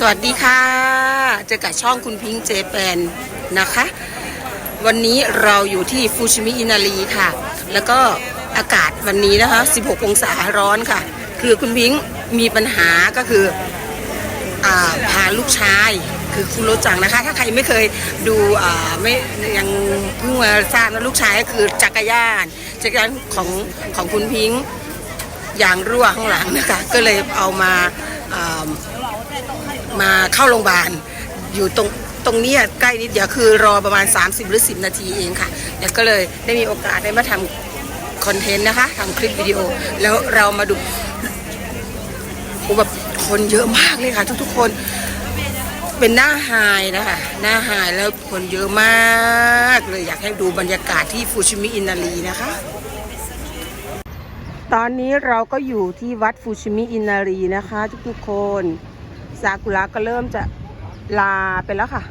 สวัสดีค่ะ เจอกับช่องคุณพิงค์เจแปนนะคะ วันนี้เราอยู่ที่ฟูชิมิอินารีค่ะ แล้วก็อากาศวันนี้นะคะ 16 องศาร้อนค่ะ คือคุณพิงค์มีปัญหาก็คืออพาลูกชาย คือคุณโรจังนะคะ ถ้าใครไม่เคยดูอ่าไม่ยังเพิ่งมาทราบนะลูกชายก็คือจักรยานจักรยานของของคุณพิงค์ยางรั่วข้างหลังนะคะ ก็เลยเอามา มาเข้าโรงพยาบาลอยู่ตรงตรงนี้ใกล้นิดเดียวคือรอประมาณ 30 หรือ 10 นาทีเองค่ะแล้วก็เลยได้มีโอกาสได้มาทำคอนเทนต์นะคะทำคลิปวิดีโอ แล้วเรามาดูโอ้แบบคนเยอะมากเลยค่ะ ทุกๆคนเป็นหน้าไฮนะคะ หน้าไฮแล้วคนเยอะมากเลยอยากให้ดูบรรยากาศที่ฟูชิมิอินารีนะคะ ตอนนี้เราก็อยู่ที่วัดฟูชิมิอินารีนะคะ ทุกๆคน ซากุระก็เริ่มจะลาไปแล้วค่ะ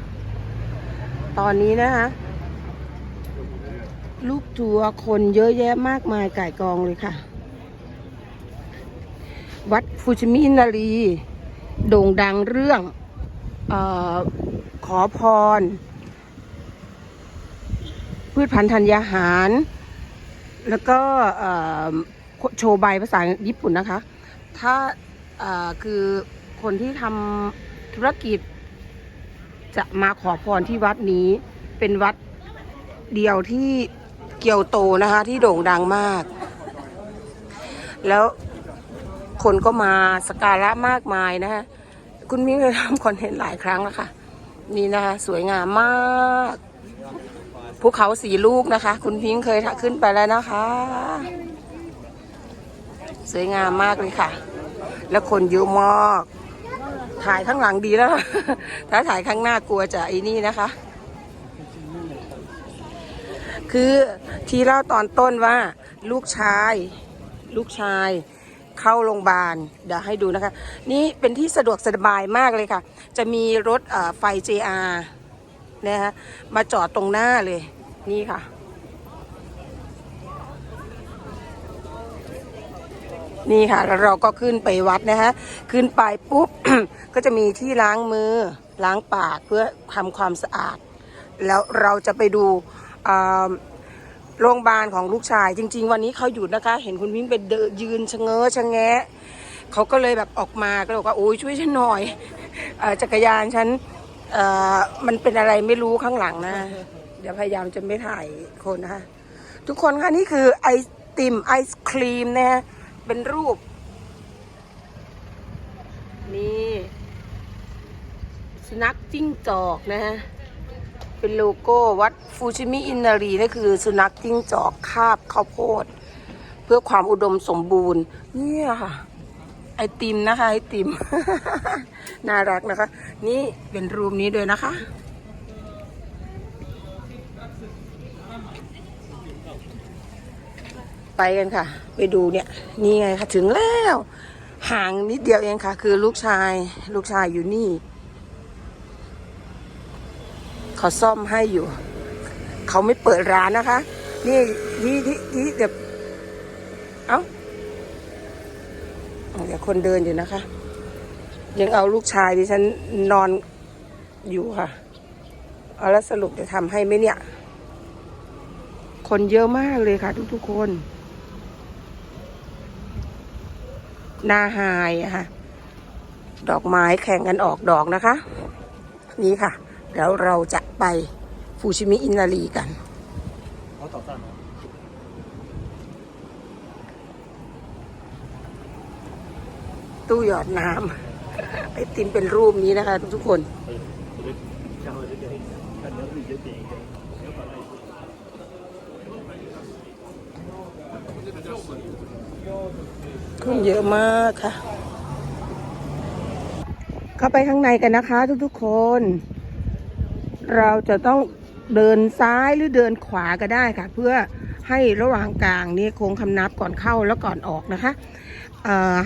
ตอนนี้นะคะ ลูกทัวร์คนเยอะแยะมากมายก่ายกองเลยค่ะ วัดฟูจิมินารี โด่งดังเรื่องออขอพร พืชพันธุ์ธัญญาหาร แล้วก็โชว์ใบภาษาญี่ปุ่นนะคะ ถ้าคือ คนที่ทำธุรกิจ จะมาขอพรที่วัดนี้ เป็นวัดเดียวที่เกียวโตนะคะ ที่โด่งดังมาก แล้วคนก็มาสการะมากมายนะคะคุณมิ้งเคยทำคอนเทนต์หลายครั้งแล้วค่ะ นี่นะคะสวยงามมากภูเขาสีลูกนะคะ คุณพิงค์เคยขึ้นไปแล้วนะคะ สวยงามมากเลยค่ะ แล้วคนเยอะมาก ถ่ายข้างหลังดีแล้ว ถ้าถ่ายข้างหน้ากลัวจะไอ้นี่นะคะ คือที่เล่าตอนต้นว่าลูกชาย ลูกชาย เข้าโรงพยาบาลเดี๋ยวให้ดูนะคะ นี่เป็นที่สะดวกสบายมากเลยค่ะ จะมีรถเอ่อไฟ JR นะคะมาจอดตรงหน้าเลย นี่ค่ะ นี่ค่ะแล้วเราก็ขึ้นไปวัดนะฮะขึ้นไปปุ๊บ ก็จะมีที่ล้างมือล้างปากเพื่อทำความสะอาด แล้วเราจะไปดูโรงพยาบาลของลูกชาย จริง ๆ วันนี้เขาหยุดนะคะ เห็นคุณพิงไปเดยืนชะเง้อชะแงะเขาก็เลยแบบออกมาก็เลยบอกว่าโอ้ยช่วยฉันหน่อยอจักรยานฉันมันเป็นอะไรไม่รู้ข้างหลังนะ เดี๋ยวพยายามจะไม่ถ่ายคนนะคะทุกคนคะนี่คือไอติมไอศครีมนะฮะ เป็นรูป นี่สุนัขจิ้งจอกนะฮะ เป็นโลโก้วัดฟูชิมิอินนารีนั่นคือ สุนัขจิ้งจอกคาบข้าวโพด เพื่อความอุดมสมบูรณ์ เนี่ยค่ะ ไอติมนะคะ ไอติม น่ารักนะคะ นี่เป็นรูปนี้ด้วยนะคะ ไปกันค่ะ ไปดูเนี่ยนี่ไงค่ะถึงแล้วห่างนิดเดียวเองค่ะ คือลูกชาย ลูกชายอยู่นี่เขาซ่อมให้อยู่ เขาไม่เปิดร้านนะคะ นี่ที่ที่ที่เดี๋ยวเอ้าเดี๋ยวคนเดินอยู่นะคะ ยังเอาลูกชายดิฉันนอนอยู่ค่ะ เอาแล้วสรุปจะทำให้ไหมเนี่ย คนเยอะมากเลยค่ะทุกๆคน หน้าไฮอะค่ะ ดอกไม้แข่งกันออกดอกนะคะ นี่ค่ะ แล้วเราจะไปฟูชิมิอินารีกันตู้หยอดน้ำไอติมเป็นรูปนี้นะคะ ทุกๆคน คนเยอะมากค่ะ เข้าไปข้างในกันนะคะ ทุกๆคน เราจะต้องเดินซ้ายหรือเดินขวาก็ได้ค่ะ เพื่อให้ระหว่างกลางนี่โค้งคำนับก่อนเข้าแล้วก่อนออกนะคะ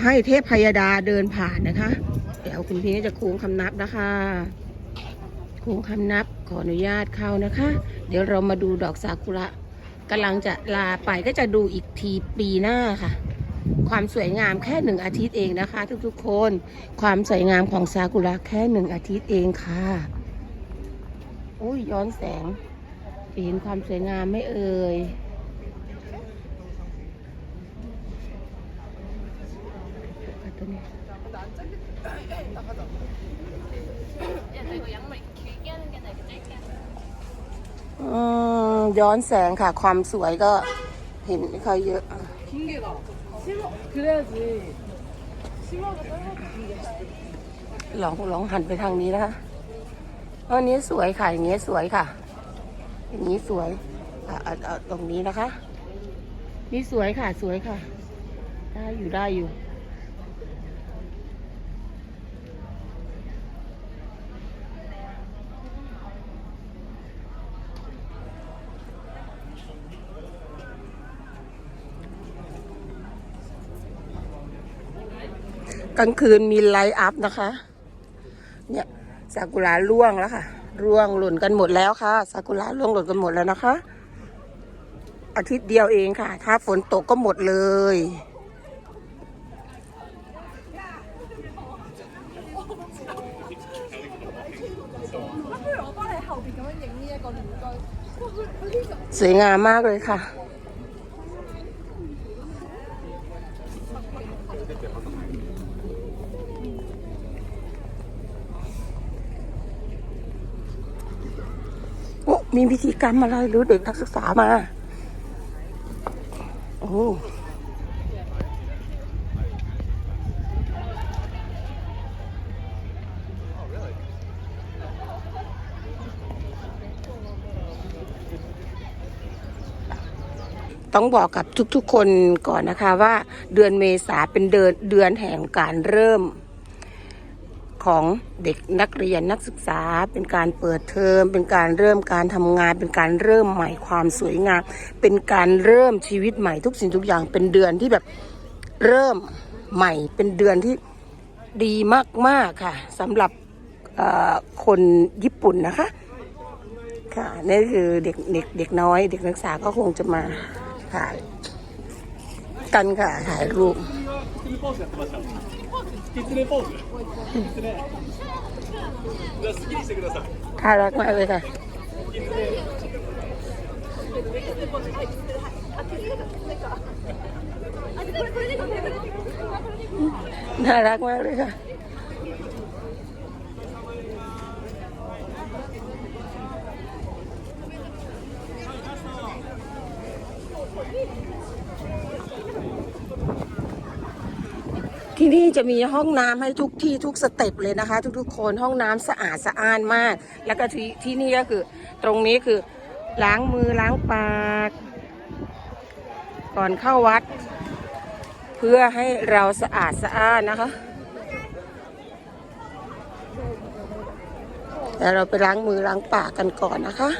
ให้เทพพยดาเดินผ่านนะคะ เดี๋ยวคุณพี่จะโค้งคำนับนะคะโค้งคำนับขออนุญาตเข้านะคะ เดี๋ยวเรามาดูดอกซากุระกำลังจะลาไปก็จะดูอีกทีปีหน้าค่ะ ความสวยงามแค่หนึ่งอาทิตย์เองนะคะ ทุกๆคน ความสวยงามของซากุระแค่หนึ่งอาทิตย์เองค่ะอุ้ยย้อนแสงเห็นความสวยงามไม่เอ่ยย้อนแสงค่ะ ความสวยก็เห็นเขาเยอะ 심어 그래야지 심어가 떨어져 ลองลองหันไปทางนี้นะคะอันนี้สวยค่ะ อย่างเงี้ยสวยค่ะ อย่างนี้สวยอ่ะเอาเอาตรงนี้นะคะ นี่สวยค่ะ สวยค่ะ ได้อยู่ได้อยู่ กลางคืนมีไลท์อัพนะคะ เนี่ยซากุระร่วงแล้วค่ะ ร่วงหล่นกันหมดแล้วค่ะซากุระร่วงหล่นกันหมดแล้วนะคะ อาทิตย์เดียวเองค่ะ ถ้าฝนตกก็หมดเลยสวยงามมากเลยค่ะ มีพิธีกรรมอะไรหรือเด็กนักศึกษามา โอ้ต้องบอกกับทุกๆคนก่อนนะคะว่าเดือนเมษาเป็นเดือนเดือนแห่งการเริ่ม ของเด็กนักเรียนนักศึกษา เป็นการเปิดเทอม เป็นการเริ่มการทำงาน เป็นการเริ่มใหม่ความสวยงาม เป็นการเริ่มชีวิตใหม่ทุกสิ่งทุกอย่างเป็นเดือนที่แบบเริ่มใหม่เป็นเดือนที่ดีมาก ๆ ค่ะสำหรับคนญี่ปุ่นนะคะ ค่ะนี่คือเด็กเด็กเด็กน้อย เด็กนักศึกษาก็คงจะมาถ่ายกันค่ะถ่ายรูป キツネポーズ。キツネ。じゃあ、スッキリしてください。Karak mọi người rồi Karak mọi người rồi ที่นี่จะมีห้องน้ำให้ทุกที่ทุกสเต็ปเลยนะคะ ทุกๆคนห้องน้ำสะอาดสะอ้านมาก แล้วก็ที่ที่นี่ก็คือตรงนี้คือล้างมือล้างปาก ก่อนเข้าวัด เพื่อให้เราสะอาดสะอ้านนะคะแต่เราไปล้างมือล้างปากกันก่อนนะคะ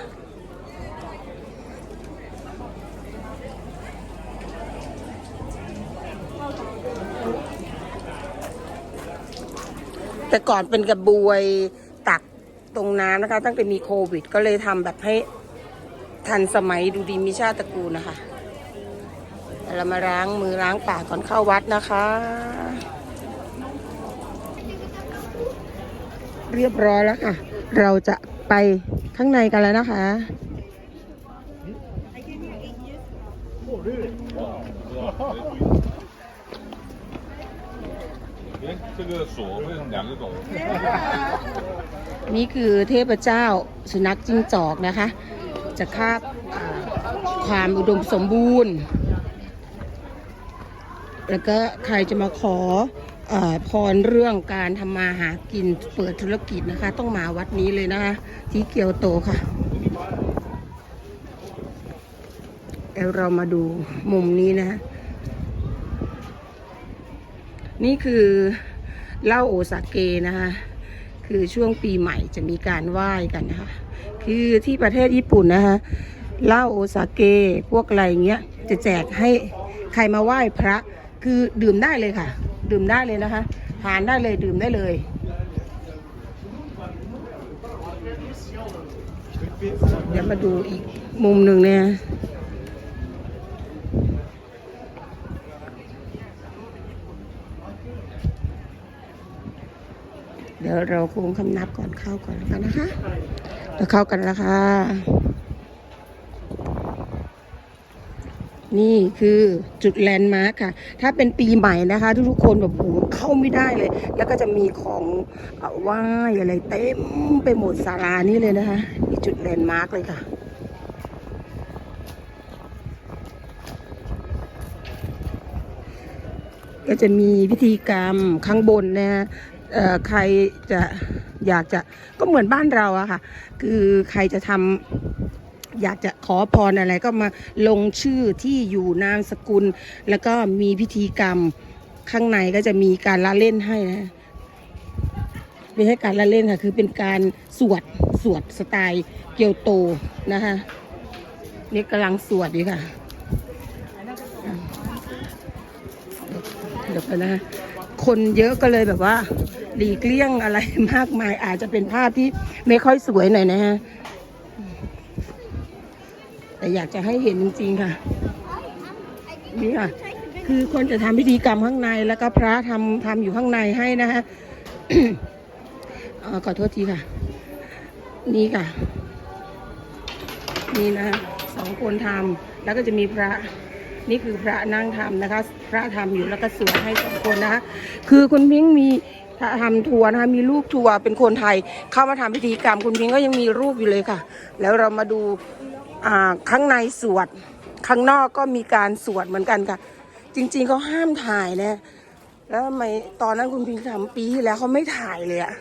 แต่ก่อนเป็นกระบวยตักตรงน้ำนะคะ ตั้งแต่มีโควิด ก็เลยทำแบบให้ทันสมัยดูดีมีชาติตระกูลนะคะเรามาล้างมือล้างปากก่อนเข้าวัดนะคะ เรียบร้อยแล้วค่ะ เราจะไปข้างในกันแล้วนะคะ 哎，这个锁会用两个狗。 นี่คือเทพเจ้าสุนัขจิ้งจอกนะคะ จะคาบอ่าความอุดมสมบูรณ์ แล้วก็ใครจะมาขออาพรเรื่องการทำมาหากินเปิดธุรกิจนะคะ ต้องมาวัดนี้เลยนะคะ ที่เกียวโตค่ะเดี๋ยวเรามาดูมุมนี้นะคะ นี่คือเหล้าโอซาเกนะคะคือช่วงปีใหม่จะมีการไหว้กันนะคะ คือที่ประเทศญี่ปุ่นนะคะเหล้าโอซาเกพวกอะไรเงี้ยจะแจกให้ใครมาไหว้พระ คือดื่มได้เลยค่ะ ดื่มได้เลยนะคะทานได้เลยดื่มได้เลยเดี๋ยวมาดูอีกมุมหนึ่งเนี่ย ดี๋ยวเราคงคำนับก่อนเข้าก่อนแล้วกันนะคะเราเข้ากันแล้วค่ะ นี่คือจุดแลนด์มาร์คค่ะ ถ้าเป็นปีใหม่นะคะ ทุกๆคนแบบโอ้โหเข้าไม่ได้เลย แล้วก็จะมีของไหว้อะไรเต็มไปหมดศาลานี่เลยนะคะนี่จุดแลนด์มาร์คเลยค่ะก็จะมีพิธีกรรมข้างบนนะ ใครจะอยากจะก็เหมือนบ้านเราอะค่ะ คือใครจะทำอยากจะขอพรอะไรก็มาลงชื่อที่อยู่นามสกุล แล้วก็มีพิธีกรรมข้างในก็จะมีการละเล่นให้นะไม่ใช่การละเล่นค่ะ คือเป็นการสวดสวดสไตล์เกียวโตนะคะนี่กำลังสวดอยู่ค่ะเดี๋ยวกันนะค คนเยอะก็เลยแบบว่า หลีกเลี่ยงอะไรมากมาย อาจจะเป็นภาพที่ไม่ค่อยสวยหน่อยนะฮะแต่อยากจะให้เห็นจริงๆค่ะ นี่ค่ะ คือคนจะทำพิธีกรรมข้างใน แล้วก็พระทำทำอยู่ข้างในให้นะฮะขอโทษทีค่ะ นี่ค่ะ นี่นะสองคนทำแล้วก็จะมีพระ นี่คือพระนั่งทำนะคะ พระทำอยู่แล้วก็สวดให้สองคนนะคะคือคุณพิงค์มีทำทัวร์นะคะมีรูปทัวร์เป็นคนไทยเข้ามาทำพิธีกรรมคุณพิงค์ก็ยังมีรูปอยู่เลยค่ะ แล้วเรามาดูอ่าข้างในสวดข้างนอกก็มีการสวดเหมือนกันค่ะ จริงๆเขาห้ามถ่ายนะแล้วทำไมตอนนั้นคุณพิงค์ทำปีที่แล้วเขาไม่ถ่ายเลยอะ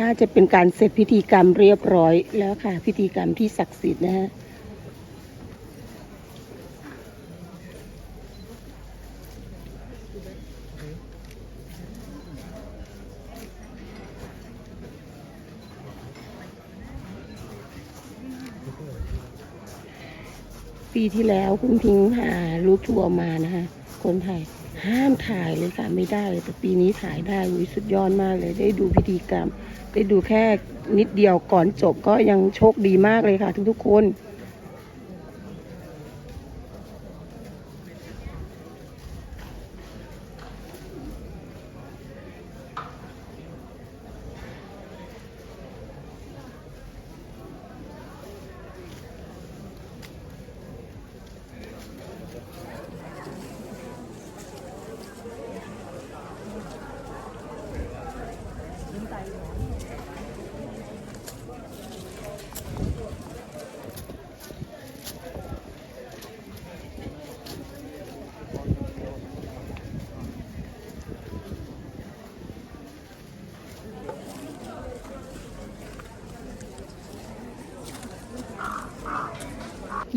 น่าจะเป็นการเสร็จพิธีกรรมเรียบร้อยแล้วค่ะ พิธีกรรมที่ศักดิ์สิทธิ์นะฮะปีที่แล้วคุณพิงค์หาลูกทัวร์มานะคะคนไทย ห้ามถ่ายเลยค่ะไม่ได้เลยแต่ปีนี้ถ่ายได้อุ้ยสุดยอดมากเลย ได้ดูพิธีกรรม ได้ดูแค่นิดเดียวก่อนจบก็ยังโชคดีมากเลยค่ะ ทุกๆคน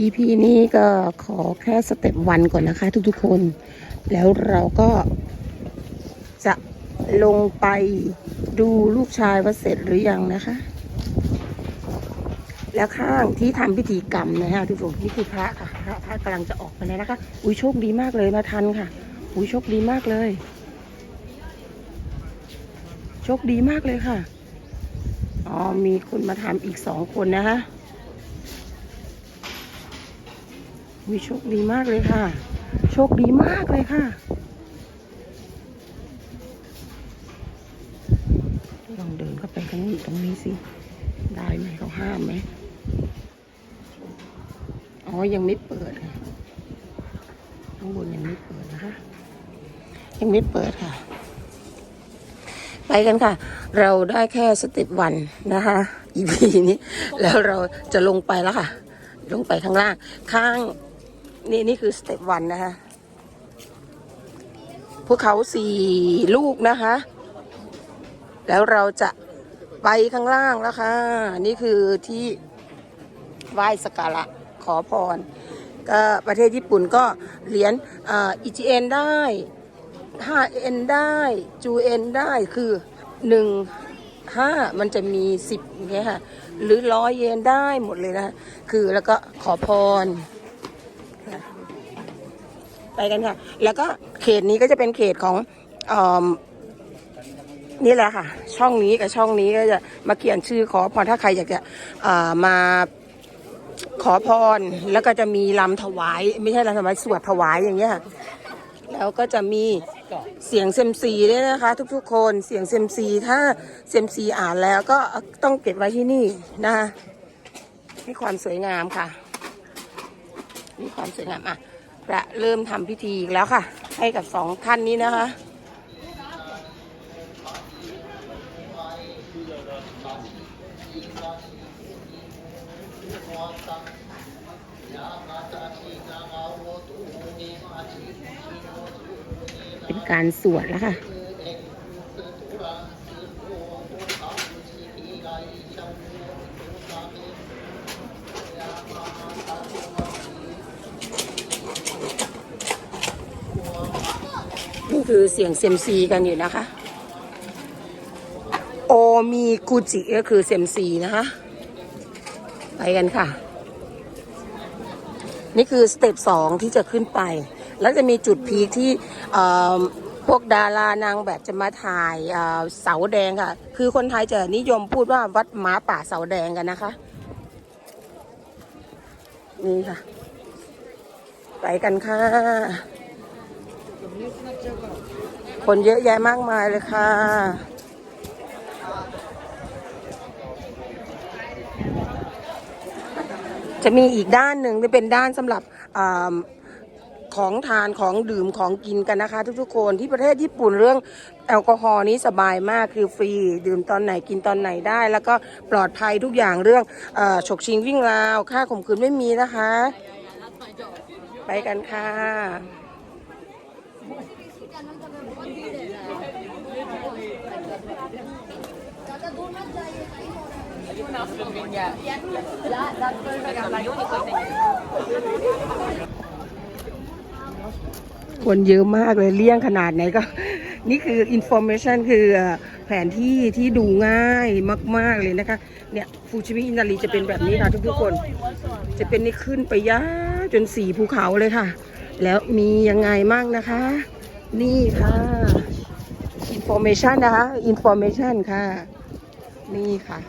EP นี้ก็ขอแค่สเต็ปวันก่อนนะคะ ทุกๆคน แล้วเราก็จะลงไปดูลูกชายว่าเสร็จหรือยังนะคะ แล้วข้างที่ทำพิธีกรรมนะฮะทุกคนนี่คือพระค่ะพระพระกำลังจะออกไปแล้วนะคะ อุ้ยโชคดีมากเลยมาทันค่ะ อุ้ยโชคดีมากเลย โชคดีมากเลยค่ะอ๋อมีคนมาทำอีกสองคนนะคะ วิโชคดีมากเลยค่ะ โชคดีมากเลยค่ะ ลองเดินเข้าไปข้างนี้ตรงนี้สิ ได้ไหมเขาห้ามไหมอ๋อ ยังไม่เปิดค่ะข้างบนยังไม่เปิดนะคะ ยังไม่เปิดค่ะ ไปกันค่ะ เราได้แค่สเต็ปวันนะคะ EP นี้ แล้วเราจะลงไปแล้วค่ะ ลงไปข้างล่าง ข้าง นี่นี่คือสเต็ปวันนะคะภูเขาสี่ลูกนะคะ แล้วเราจะไปข้างล่างแล้วค่ะ นี่คือที่ไหว้สการะขอพร ก็ประเทศญี่ปุ่นก็เหรียญอิจิเอ็นได้ 5N ได้จูเอ็นได้คือ1 5มันจะมี10อย่างเงี้ยค่ะ หรือร้อยเยนได้หมดเลยนะ คือแล้วก็ขอพร ไปกันค่ะ แล้วก็เขตนี้ก็จะเป็นเขตของอนี่แหละค่ะ ช่องนี้กับช่องนี้ก็จะมาเขียนชื่อขอพรถ้าใครอยากจะมาขอพรแล้วก็จะมีลำถวาย ไม่ใช่ลำถวายสวดถวายอย่างเงี้ยค่ะแล้วก็จะมีเสียงเซมซีด้วยนะคะ ทุกๆ คนเสียงเซมซีถ้าเซมซีอ่านแล้วก็ต้องเก็บไว้ที่นี่นะคะนี่ความสวยงามค่ะมีความสวยงามอะ จะเริ่มทำพิธีอีกแล้วค่ะ ให้กับสองท่านนี้นะคะเป็นการสวดแล้วค่ะ สียงเซมซีกันอยู่นะคะ โอมีกุจิก็คือเซมซีนะคะ ไปกันค่ะ นี่คือสเต็ปสองที่จะขึ้นไป แล้วจะมีจุดพีคที่พวกดารานางแบบจะมาถ่ายเอ่อเสาแดงค่ะ คือคนไทยจะนิยมพูดว่าวัดม้าป่าเสาแดงกันนะคะ นี่ค่ะ ไปกันค่ะ คนเยอะแยะมากมายเลยค่ะ จะมีอีกด้านหนึ่งที่เป็นด้านสำหรับอของทานของดื่มของกินกันนะคะ ทุกๆคนที่ประเทศญี่ปุ่นเรื่องแอลกอฮอล์นี้สบายมากคือฟรี ดื่มตอนไหนกินตอนไหนได้ แล้วก็ปลอดภัยทุกอย่างเรื่องอฉกชิงวิ่งราว ค่าข่มขืนไม่มีนะคะ ไปกันค่ะ คนเยอะมากเลยเลี่ยงขนาดไหนก็ นี่คืออินโฟ a t ชันคือแผนที่ที่ดูง่ายมาก ๆ เลยนะคะ เนี่ยฟูชิมิอินารีจะเป็นแบบนี้ค่ะทุกๆคน จะเป็นนี่ขึ้นไปยาจนสี่ภูเขาเลยค่ะ แล้วมียังไงมั่งนะคะ นี่ค่ะ information นะคะ information ค่ะ นี่ค่ะ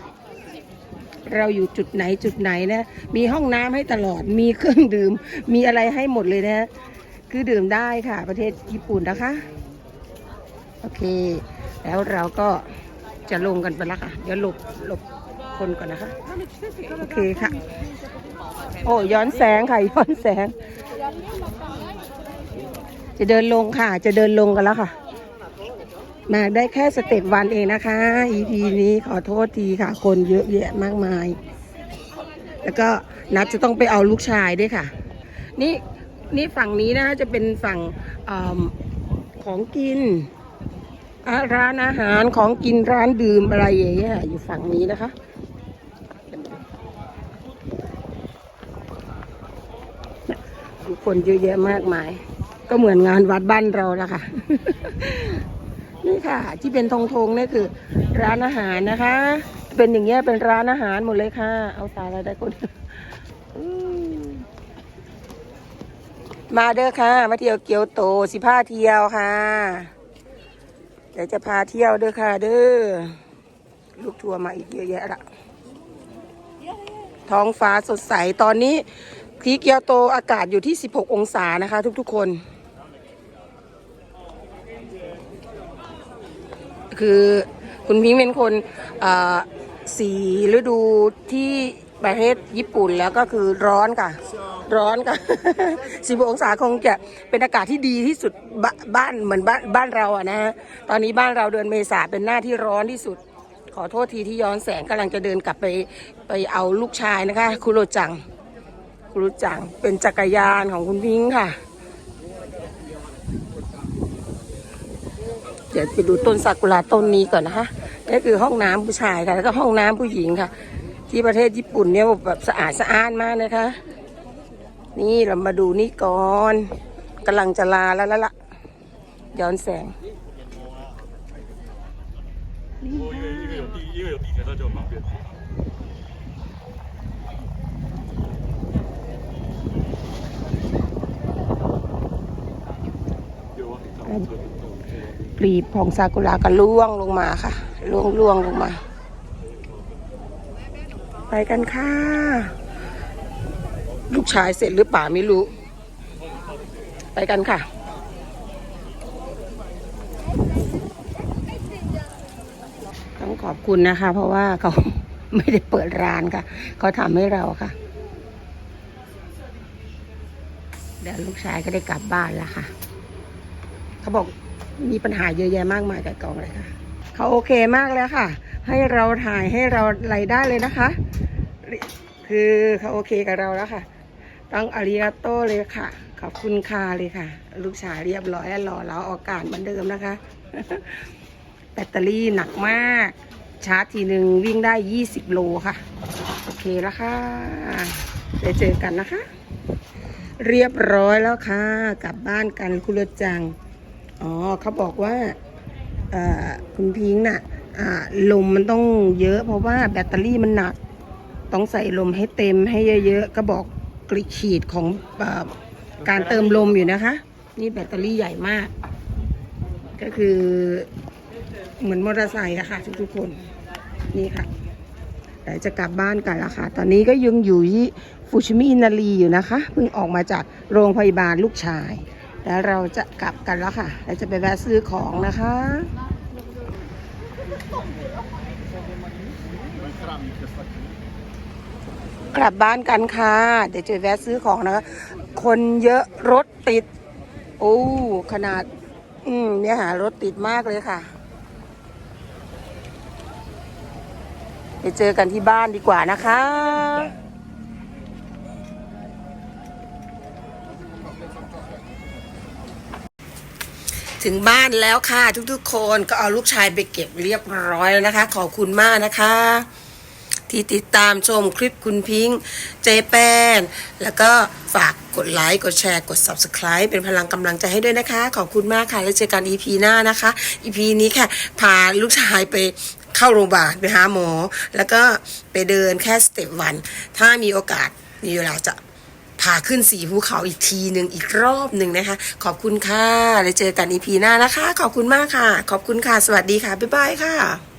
เราอยู่จุดไหนจุดไหนนะ มีห้องน้ำให้ตลอด มีเครื่องดื่ม มีอะไรให้หมดเลยนะ คือดื่มได้ค่ะ ประเทศญี่ปุ่นนะคะ โอเค แล้วเราก็จะลงกันไปแล้วค่ะ เดี๋ยวหลบหลบคนก่อนนะคะ โอเคค่ะ โอ้ย้อนแสงค่ะ ย้อนแสง จะเดินลงค่ะ จะเดินลงกันแล้วค่ะ มาได้แค่สเต็ปวันเองนะคะ EP นี้ขอโทษทีค่ะ คนเยอะแยะมากมาย แล้วก็นัดจะต้องไปเอาลูกชายด้วยค่ะ นี่นี่ฝั่งนี้นะคะจะเป็นฝั่งอของกิน ร้านอาหารของกินร้านดื่มอะไรอย่างเงี้ยอยู่ฝั่งนี้นะคะทุกคนเยอะแยะมากมาย ก็เหมือนงานวัดบ้านเราละค่ะนี่ค่ะ ที่เป็นธงธงนี่คือ ร้านอาหารนะคะ เป็นอย่างเงี้ยเป็นร้านอาหารหมดเลยค่ะ เอาตายแล้วได้คนมมาเด้อค่ะ มาเที่ยวเกียวโตสิพาเที่ยวค่ะเดี๋ยวจะพาเที่ยวเด้อค่ะ เด้อลูกทัวร์มาอีกเยอะแยะละท้องฟ้าสดใสตอนนี้ที่เกียวโตอากาศอยู่ที่ 16 องศานะคะ ทุกๆคน คือ คุณพิงเป็นคนอ่อสีฤดูที่ประเทศญี่ปุ่นแล้วก็คือร้อนค่ะ ร้อนค่ะสิบองศาคงจะเป็นอากาศที่ดีที่สุดบบ้านเหมือนบ้านบ้านเราอะนะฮะตอนนี้บ้านเราเดือนเมษาเป็นหน้าที่ร้อนที่สุด ขอโทษทีที่ย้อนแสงกำลังจะเดินกลับไปไปเอาลูกชายนะคะ คุโรจัง คุโรจังเป็นจักรยานของคุณพิงค์ค่ะี๋ยวไปดูต้นซากุระต้นนี้ก่อนนะคะนี่คือห้องน้ำผู้ชายค่ะ แล้วก็ห้องน้ำผู้หญิงค่ะ ที่ประเทศญี่ปุ่นเนี่ยแบบสะอาดสะอ้านมากนะคะ นี่เรามาดูนี่ก่อนกำลังจะลาแล้วละละย้อนแสงนี่ค่ะ ปลีของซากุระก็ล่วงลงมาค่ะล่วงล่วงลงมา ไปกันค่ะ ลูกชายเสร็จหรือเปล่าไม่รู้ ไปกันค่ะต้องขอบคุณนะคะ เพราะว่าเขาไม่ได้เปิดร้านค่ะ เขาทำให้เราค่ะ เดี๋ยวลูกชายก็ได้กลับบ้านแล้วค่ะ เขาบอก มีปัญหาเยอะแยะมากมายกับกองเลยค่ะเขาโอเคมากแล้วค่ะ ให้เราถ่ายให้เราอะไรได้เลยนะคะ คือเขาโอเคกับเราแล้วค่ะ ต้องอาริยาโตเลยค่ะ ขอบคุณค่ะเลยค่ะ ลูกชายเรียบร้อยแล้วรอเราออกการเหมือนเดิมนะคะ แบตเตอรี่หนักมาก ชาร์จทีหนึ่งวิ่งได้ 20 โลค่ะ โอเคแล้วค่ะเดี๋ยวเจอกันนะคะ เรียบร้อยแล้วค่ะ กลับบ้านกันคุณรจัง อ๋อเขาบอกว่าคุณพิงค์น่ะอ่าลมมันต้องเยอะ เพราะว่าแบตเตอรี่มันหนัก ต้องใส่ลมให้เต็มให้เยอะๆก็บอกกริขีดของอการเติมลมอยู่นะคะ นี่แบตเตอรี่ใหญ่มาก ก็คือเหมือนมอเตอร์ไซค์อะค่ะทุกๆคนนี่ค่ะเดี๋ยวจะกลับบ้านกันแล้วค่ะ ตอนนี้ก็ยังอยู่ที่ฟูชิมิอินารีอยู่นะคะ เพิ่งออกมาจากโรงพยาบาลลูกชาย แล้วเราจะกลับกันแล้วค่ะ เราจะไปแวะซื้อของนะคะกลับบ้านกันค่ะ เดี๋ยวจะแวะซื้อของนะคะ คนเยอะรถติด โอ้ขนาด อืมเนี่ยหารถติดมากเลยค่ะไปเจอกันที่บ้านดีกว่านะคะ ถึงบ้านแล้วค่ะทุกๆ คนก็เอาลูกชายไปเก็บเรียบร้อยแล้วนะคะ ขอบคุณมากนะคะ ที่ติดตามชมคลิปคุณพิงค์เจแปน แล้วก็ฝากกดไลค์กดแชร์กด Subscribe เป็นพลังกำลังใจให้ด้วยนะคะ ขอบคุณมากค่ะ แล้วเจอกัน EP หน้านะคะ EP นี้ค่ะ พาลูกชายไปเข้าโรงพยาบาลไปหาหมอ แล้วก็ไปเดินแค่สเต็ปวัน ถ้ามีโอกาสมีเวลาจะ พาขึ้นสีภูเขาอีกทีหนึ่งอีกรอบหนึ่งนะคะ ขอบคุณค่ะ แล้วเจอกันอีพีหน้านะคะ ขอบคุณมากค่ะ ขอบคุณค่ะ สวัสดีค่ะ บ๊ายบายค่ะ